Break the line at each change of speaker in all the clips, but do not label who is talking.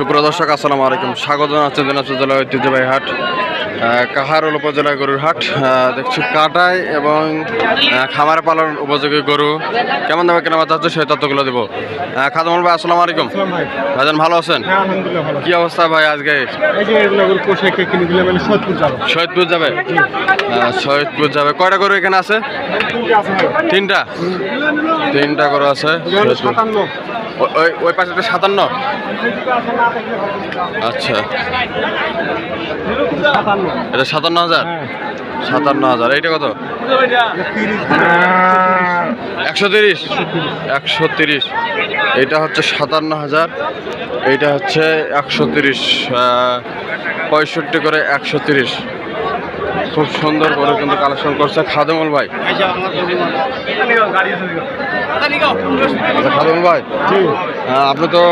সুপ্রিয় দর্শক আসসালামু আলাইকুম। স্বাগত জানাচ্ছি দিনাজপুর জেলা ঐতিহ্যবাহী হাট কাহারোল উপজেলা গরুর হাট। দেখছি কাটাই এবং খামারে পালন উপযোগী গরু। কেমন দামে কেনা বাচ্চা হচ্ছে সেই তথ্যগুলো দেবো। খাদমুল ভাই আসসালামু আলাইকুম।
ভাই
ভাইজান ভালো আছেন?
হ্যাঁ
কি অবস্থা ভাই আজকে?
দিলে মানে যাবে।
সৈয়দপুর যাবে? সৈয়দপুর যাবে। কয়টা গরু এখানে আছে?
তিনটা
তিনটা? গরু আছে। ওই ওই পাশে একটা সাতান্ন। আচ্ছা। এটা সাতান্ন হাজার?
হ্যাঁ।
সাতান্ন হাজার। এইটা কত? একশো তিরিশ। একশো তিরিশ। এইটা হচ্ছে সাতান্ন হাজার। এইটা হচ্ছে একশো তিরিশ পঁয়ষট্টি করে একশো তিরিশ। খুব সুন্দর করে কিন্তু কালেকশন করছে খাদমল ভাই। খাদমল ভাই আপনি তো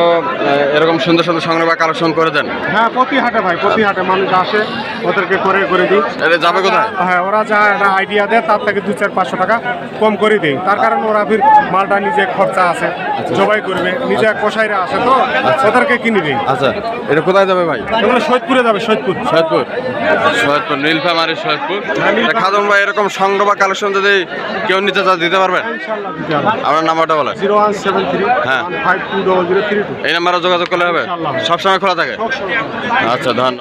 এরকম সুন্দর সুন্দর সংগ্রহ কালেকশন করে দেন।
হ্যাঁ প্রতি হাটে ভাই প্রতি হাটে মানুষ আসে। ওদেরকে করে করে দিই।
যাবে কোথায়?
হ্যাঁ ওরা যা একটা আইডিয়া দেয় তার থেকে দু চার পাঁচশো টাকা কম করে দেয় তার কারণে ওরা ফির মালটা নিজে খরচা আছে জবাই করবে। নিজে কষাইরা আছে তো ওদেরকে কিনে দিই।
আচ্ছা এটা কোথায় যাবে ভাই?
এগুলো সৈয়দপুরে যাবে সৈয়দপুর।
সৈয়দপুর। সৈয়দপুর নীলফামারি সৈয়দপুর। তা খাদম ভাই এরকম সংগ্রহ বা কালেকশন যদি কেউ নিতে চায় দিতে পারবেন? আপনার নাম্বারটা বলেন।
জিরো ওয়ান সেভেন থ্রি
হ্যাঁ।
Five two double zero three two.
এই নাম্বারে যোগাযোগ করলে হবে? সবসময় খোলা থাকে? আচ্ছা ধন্যবাদ।